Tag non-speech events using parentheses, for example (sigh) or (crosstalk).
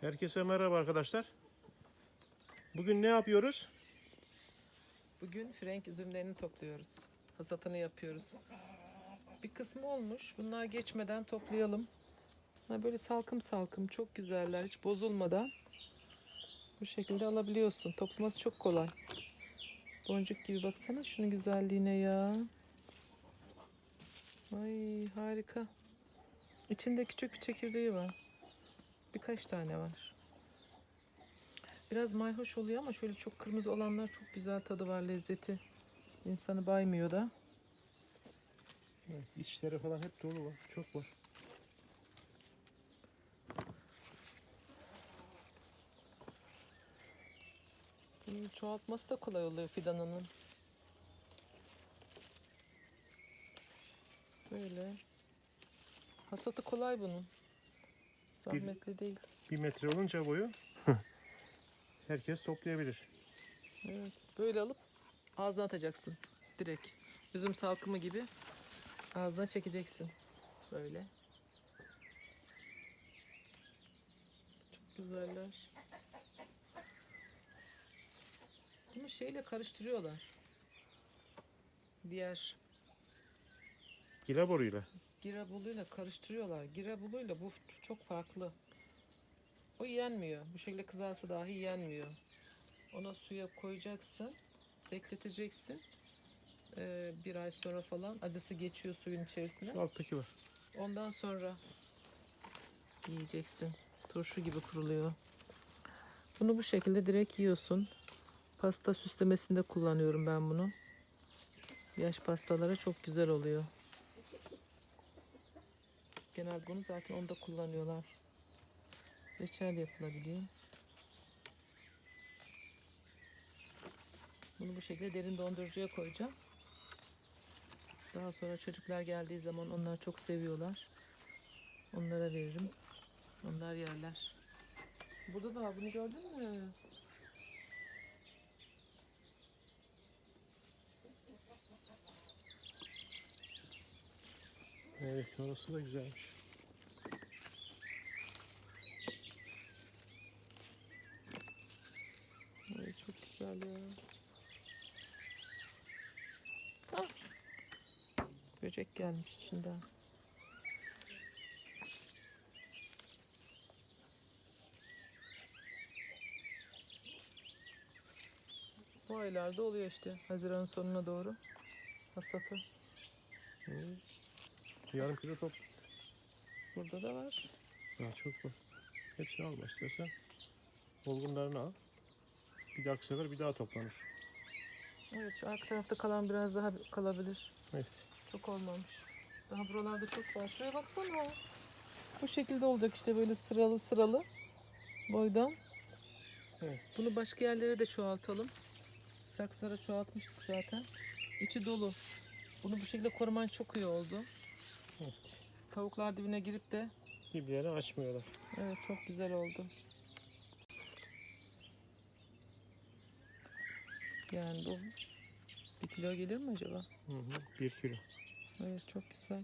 Herkese merhaba arkadaşlar. Bugün ne yapıyoruz? Bugün frenk üzümlerini topluyoruz. Hasatını yapıyoruz. Bir kısmı olmuş. Bunlar geçmeden toplayalım. Böyle salkım salkım çok güzeller. Hiç bozulmadan bu şekilde alabiliyorsun. Toplaması çok kolay. Boncuk gibi baksana şunun güzelliğine ya. Ay harika. İçinde küçük çekirdeği var. Birkaç tane var. Biraz mayhoş oluyor ama şöyle çok kırmızı olanlar çok güzel tadı var, lezzeti. İnsanı baymıyor da. Evet, içleri falan hep dolu var. Çok var. Bunun çoğaltması da kolay oluyor fidanının. Böyle. Hasatı kolay bunun. Zahmetli değil. Bir metre olunca boyu (laughs) herkes toplayabilir. Evet. Böyle alıp ağzına atacaksın. Direkt. Üzüm salkımı gibi ağzına çekeceksin. Böyle. Çok güzeller. Bunu şeyle karıştırıyorlar. Diğer Gila boruyla. Girebuluyla karıştırıyorlar. Girebuluyla bu çok farklı. O yenmiyor. Bu şekilde kızarsa dahi yenmiyor. Ona suya koyacaksın. Bekleteceksin. Ee, bir ay sonra falan acısı geçiyor suyun içerisine. Şu alttaki var. Ondan sonra yiyeceksin. Turşu gibi kuruluyor. Bunu bu şekilde direkt yiyorsun. Pasta süslemesinde kullanıyorum ben bunu. Yaş pastalara çok güzel oluyor. Genel bunu zaten onda kullanıyorlar. Reçel yapılabiliyor. Bunu bu şekilde derin dondurucuya koyacağım. Daha sonra çocuklar geldiği zaman onlar çok seviyorlar. Onlara veririm. Onlar yerler. Burada da. Bunu gördün mü? Evet orası da güzelmiş. Ay çok güzel ya. Böcek gelmiş içinden. Bu aylarda oluyor işte. Haziran sonuna doğru. Hasatı. Hı. Yarım kilo top. Burada da var. Daha çok var. Hepsini alma istersen. Olgunlarını al. Bir dahaki sefer bir daha toplanır. Evet şu arka tarafta kalan biraz daha kalabilir. Evet. Çok olmamış. Daha buralarda çok var. Şuraya baksana. Bu şekilde olacak işte böyle sıralı sıralı boydan. Evet. Bunu başka yerlere de çoğaltalım. Saksılara çoğaltmıştık zaten. İçi dolu. Bunu bu şekilde koruman çok iyi oldu. Evet. Tavuklar dibine girip de Diblerini açmıyorlar. evet çok güzel oldu. Yani bu bir kilo gelir mi acaba? Hı hı. Bir kilo. Evet çok güzel.